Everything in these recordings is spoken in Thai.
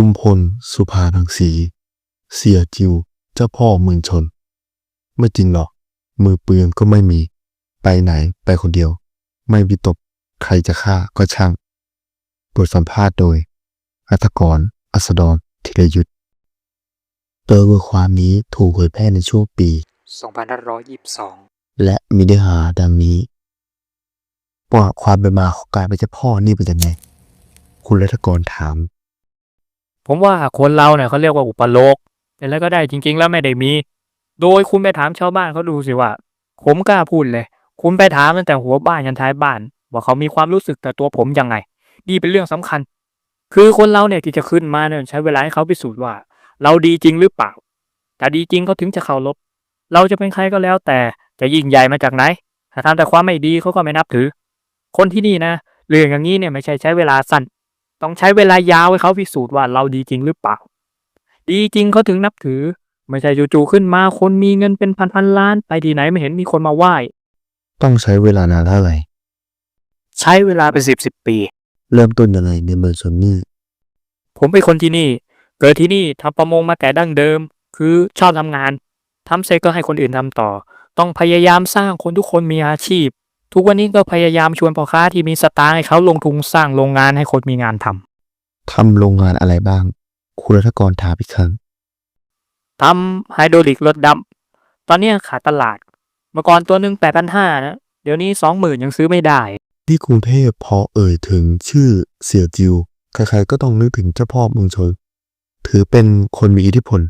จุมพล สุภาทังสี เสียจิว เจ้าพ่อเมืองชน ไม่จริงหรอก มือปืนก็ไม่มี ไปไหนไปคนเดียว ไม่วิตก ใครจะฆ่าก็ช่าง บทสัมภาษณ์โดย อัตกร อัสดรธีรยุทธโดยบทความนี้ถูกเผยแพร่ในช่วงปี 2522 และมีเนื้อหาดังนี้ว่าความเป็นมาของการเป็นเจ้าพ่อนี่เป็นยังไง คุณรัฐกรถาม ผมว่าคนเราเนี่ยเขาเรียกว่าอุปโลกแต่แล้วก็ได้จริง ๆ แล้วไม่ได้มี โดยคุณไปถามชาวบ้านเขาดูสิว่า ผมกล้าพูดเลย คุณไปถามตั้งแต่หัวบ้านยันท้ายบ้าน ว่าเขามีความรู้สึกแต่ตัวผมยังไงนี่เป็นเรื่องสำคัญ คือคนเราเนี่ยที่จะขึ้นมาเนี่ยใช้เวลาให้เขาพิสูจน์ว่า เราดีจริงหรือเปล่าถ้าดีจริงเขาถึงจะเคารพเราจะเป็นใครก็แล้วแต่จะยิ่งใหญ่มาจากไหนถ้าทำแต่ความไม่ดีเขาก็ไม่นับถือ คนที่นี่นะเรื่องอย่างนี้เนี่ยไม่ใช่ใช้เวลาสั้น ต้องใช้เวลายาวให้เขาพิสูจน์ว่าเราดีจริงหรือเปล่า ดีจริงเขาถึงนับถือ ไม่ใช่จู่ๆขึ้นมาคนมีเงินเป็นพันพันๆล้านไปที่ไหนไม่เห็นมีคนมาไหว้ ต้องใช้เวลานานเท่าไหร่ ใช้เวลาเป็นสิบสิบปี เริ่มต้นยังไงในเมืองชนนี่ผมเป็นคนที่นี่ เกิดที่นี่ทำประมงมาแต่ดั้งเดิม คือชอบทำงานทำเสร็จก็ให้คนอื่นทำต่อ ต้องพยายามสร้างคนทุกคนมีอาชีพ ทุกวันนี้ก็พยายามชวนพ่อค้าที่มีสตางค์ให้เขาลงทุนสร้างโรงงานให้คนมีงานทำทำโรงงานอะไรบ้าง คุณรัฐกรถามอีกครั้ง ทำไฮโดรลิกรถดำตอนเนี้ยขาดตลาด เมื่อก่อนตัวหนึ่งแปดพันห้านะ เดี๋ยวนี้สองหมื่นยังซื้อไม่ได้ ที่กรุงเทพพอเอ่ยถึงชื่อเสี่ยวจิว ใครๆก็ต้องนึกถึงเจ้าพ่อเมืองชน ถือเป็นคนมีอิทธิพล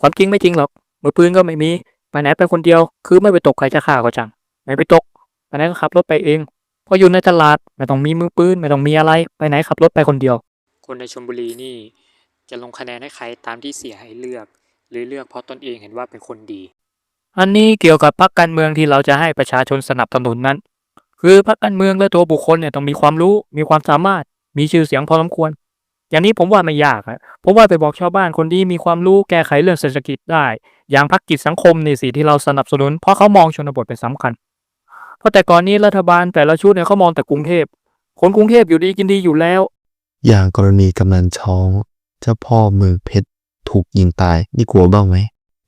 ความจริงไม่จริงหรอกมือปืนก็ไม่มีไปไหนไปคนเดียว คือไม่ไปตกใครจะฆ่าก็จัง ไม่ไปตกไปไหนก็ขับรถไปเองพออยู่ในตลาดไม่ต้องมีมือปืนไม่ต้องมีอะไร ไปไหนขับรถไปคนเดียว คนในชลบุรีนี่ จะลงคะแนนให้ใครตามที่เสียให้เลือก หรือเลือกเพราะตนเองเห็นว่าเป็นคนดี อันนี้เกี่ยวกับพรรคการเมืองที่เราจะให้ประชาชนสนับสนุนนั้น คือพรรคการเมืองและตัวบุคคลเนี่ยต้องมีความรู้ มีความสามารถ มีชื่อเสียงพอสมควร อย่างนี้ผมว่าไม่ยากอะผมว่าไปบอกชาวบ้านคนที่มีความรู้แก้ไขเรื่องเศรษฐกิจได้ อย่างพรรคกิจสังคมในสิที่เราสนับสนุน เพราะเขามองชนบทเป็นสำคัญ เพราะแต่ก่อนนี้รัฐบาลแต่ละชุดเนี่ยเขามองแต่กรุงเทพคนกรุงเทพอยู่ดีกินดีอยู่แล้ว อย่างกรณีกำนันช้องเจ้าพ่อเมืองเพชรถูกยิงตายนี่กลัวบ้างไหม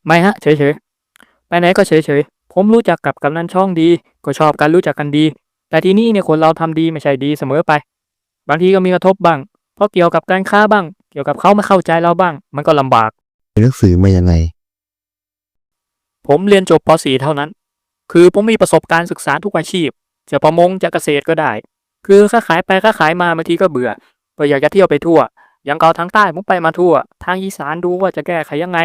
ไม่ฮะเฉยๆไปไหนก็เฉยๆผมรู้จักกับกำนันช่องดี ก็ชอบการรู้จักกันดี แต่ที่นี่เนี่ยคนเราทำดีไม่ใช่ดีเสมอไป บางทีก็มีกระทบบ้าง เพราะเกี่ยวกับการค้าบ้าง เกี่ยวกับเขาไม่เข้าใจเราบ้าง มันก็ลำบากหนังสือมายังไง ผมเรียนจบป .4 เท่านั้น คือผมมีประสบการณ์ศึกษาทุกอาชีพ จะประมงจะเกษตรก็ได้ คือค้าขายไปค้าขายมาบางทีก็เบื่อก็อยากจะเที่ยวไปทั่ว อย่างเก่าทางใต้ผมไปมาทั่ว ทางอีสานดูว่าจะแก้ไขยังไง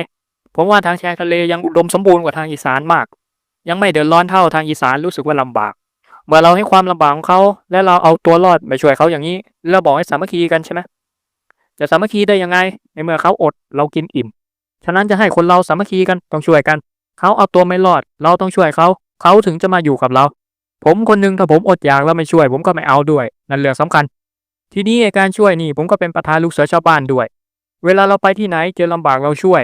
ผมว่าทางชายทะเลยังอุดมสมบูรณ์กว่าทางอีสานมาก ยังไม่เดือดร้อนเท่าทางอีสานรู้สึกว่าลำบาก เมื่อเราให้ความลำบากของเขา และเราเอาตัวรอดไปช่วยเขาอย่างนี้เราบอกให้สามัคคีกันใช่ไหมจะสามัคคีได้ยังไง ในเมื่อเขาอดเรากินอิ่ม ฉะนั้นจะให้คนเราสามัคคีกันต้องช่วยกัน เขาเอาตัวไม่รอด เราต้องช่วยเขา เขาถึงจะมาอยู่กับเรา ผมคนหนึงถ้าผมอดอยากแล้วไม่ช่วย ผมก็ไม่เอาด้วย นั่นเรื่องสำคัญ ทีนี้การช่วยนี่ผมก็เป็นประธานลูกเสือชาวบ้านด้วย เวลาเราไปที่ไหนเจอลำบากเราช่วย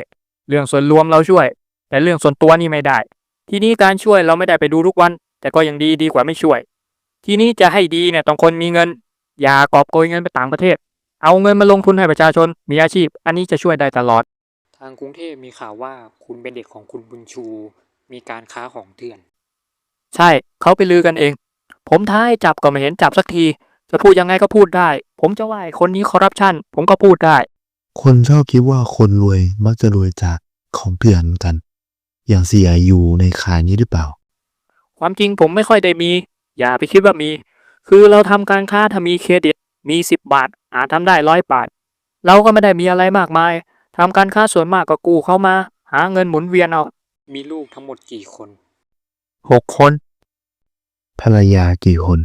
เรื่องส่วนรวมเราช่วย แต่เรื่องส่วนตัวนี่ไม่ได้ ทีนี้การช่วยเราไม่ได้ไปดูทุกวัน แต่ก็ยังดีดีกว่าไม่ช่วย ทีนี้จะให้ดีเนี่ยต้องคนมีเงิน อย่ากอบโกยเงินไปต่างประเทศ เอาเงินมาลงทุนให้ประชาชน มีอาชีพ อันนี้จะช่วยได้ตลอดทางกรุงเทพมีข่าวว่าคุณเป็นเด็กของคุณบุญชู มีการค้าของเถื่อน ใช่เขาไปลือกันเอง ผมท้าให้จับก็ไม่เห็นจับสักที จะพูดยังไงก็พูดได้ ผมจะว่าไอ้คนนี้คอร์รัปชันผมก็พูดได้ คนชอบคิดว่าคนรวยมักจะรวยจากของเถื่อนกัน อย่างเสียอยู่ในขายนี้หรือเปล่า ความจริงผมไม่ค่อยได้มี อย่าไปคิดว่ามี คือเราทำการค้าถ้ามีเครดิตมีสิบบาท อาจทำได้ร้อยบาท เราก็ไม่ได้มีอะไรมากมายทำการค้าส่วนมากก็กู้เข้ามา หาเงินหมุนเวียนเอา มีลูกทั้งหมดกี่คน หกคน ภรรยากี่คน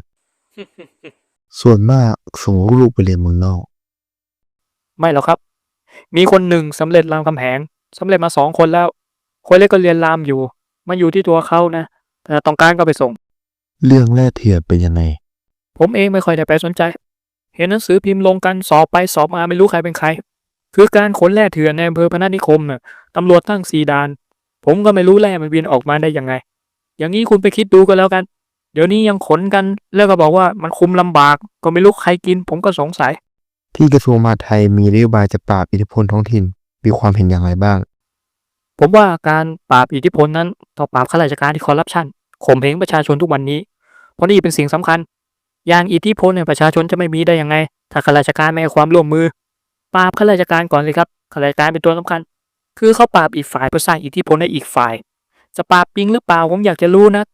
ส่วนมากส่งลูกไปเรียนเมืองนอก ไม่หรอกครับ มีคนหนึ่งสำเร็จรามคำแหงสำเร็จมาสองคนแล้ว คนเล็กก็เรียนรามอยู่ มันอยู่ที่ตัวเขานะแต่ต้องการก็ไปส่ง เรื่องแร่เถื่อนเป็นยังไง ผมเองไม่ค่อยได้ไปสนใจ เห็นหนังสือพิมพ์ลงกันสอบไปสอบมาไม่รู้ใครเป็นใคร คือการขนแร่เถื่อนในอำเภอพนัสนิคมน่ะตำรวจตั้งสีดาน ผมก็ไม่รู้แร่มันเวียนออกมาได้ยังไง อย่างนี้คุณไปคิดดูก็แล้วกัน เดี๋ยวนี้ยังขนกันแล้วก็บอกว่ามันคุมลำบาก ก็ไม่รู้ใครกิน ผมก็สงสัย ที่กระทรวงมหาดไทยมีนโยบายจะปราบอิทธิพลท้องถิ่น มีความเห็นอย่างไรบ้าง ผมว่าการปราบอิทธิพลนั้นต้องปราบข้าราชการที่คอร์รัปชันข่มเหงประชาชนทุกวันนี้ เพราะนี่เป็นสิ่งสำคัญ อย่างอิทธิพลเนี่ยประชาชนจะไม่มีได้ยังไง ถ้าข้าราชการไม่ให้ความร่วมมือ ปราบข้าราชการก่อนเลยครับข้าราชการเป็นตัวสำคัญ คือเขาปราบอีกฝ่ายเพื่อสร้างอิทธิพลให้อีกฝ่าย จะปราบจริงหรือเปล่าผมอยากจะรู้นะ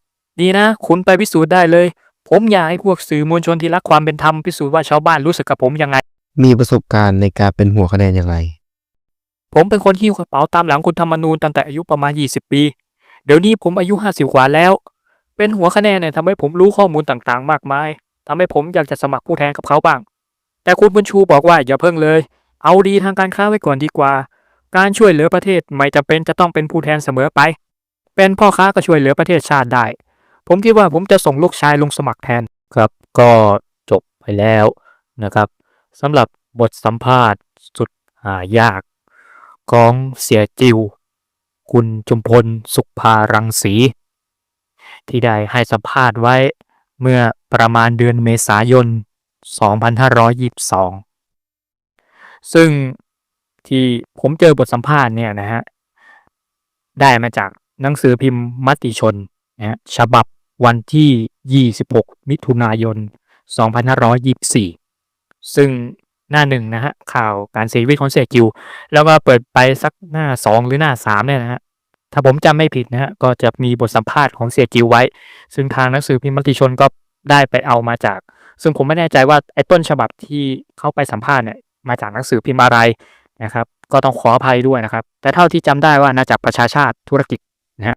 ดีนะ คุณไปพิสูจน์ได้เลย ผมอยากให้พวกสื่อมวลชนที่รักความเป็นธรรมพิสูจน์ว่าชาวบ้านรู้สึกกับผมยังไง มีประสบการณ์ในการเป็นหัวคะแนนอย่างไร ผมเป็นคนหิ้วกระเป๋าตามหลังคุณธรรมนูญตั้งแต่อายุประมาณ 20 ปี เดี๋ยวนี้ผมอายุ 50 กว่าแล้ว เป็นหัวคะแนนเนี่ยทำให้ผมรู้ข้อมูลต่างๆ มากมายทำให้ผมอยากจะสมัครผู้แทนกับเขาบ้าง แต่คุณบุญชูบอกว่าอย่าเพิ่งเลย เอาดีทางการค้าไว้ก่อนดีกว่า การช่วยเหลือประเทศไม่จำเป็นจะต้องเป็นผู้แทนเสมอไป เป็นพ่อค้าก็ช่วยเหลือประเทศชาติได้ ผมคิดว่าผมจะส่งลูกชายลงสมัครแทนครับ ก็จบไปแล้วนะครับสำหรับบทสัมภาษณ์สุดหายาก ของเสียจิว คุณจุมพลสุขภารังสี ที่ได้ให้สัมภาษณ์ไว้เมื่อประมาณเดือนเมษายน 2522 ซึ่งที่ผมเจอบทสัมภาษณ์เนี่ยนะฮะ ได้มาจากหนังสือพิมพ์มติชนนะฮะฉบับ วันที่ 26 มิถุนายน 2524 ซึ่งหน้าหนึ่งนะฮะข่าวการเสียชีวิตของเสียจิว แล้วก็เปิดไปสักหน้าสองหรือหน้าสามเนี่ยนะฮะถ้าผมจำไม่ผิดนะฮะก็จะมีบทสัมภาษณ์ของเสียจิวไว้ ซึ่งทางหนังสือพิมพ์มติชนก็ได้ไปเอามาจาก ซึ่งผมไม่แน่ใจว่าไอ้ต้นฉบับที่เข้าไปสัมภาษณ์เนี่ยมาจากหนังสือพิมพ์อะไรนะครับ ก็ต้องขออภัยด้วยนะครับ แต่เท่าที่จำได้ว่าน่าจะประชาชาติธุรกิจนะฮะ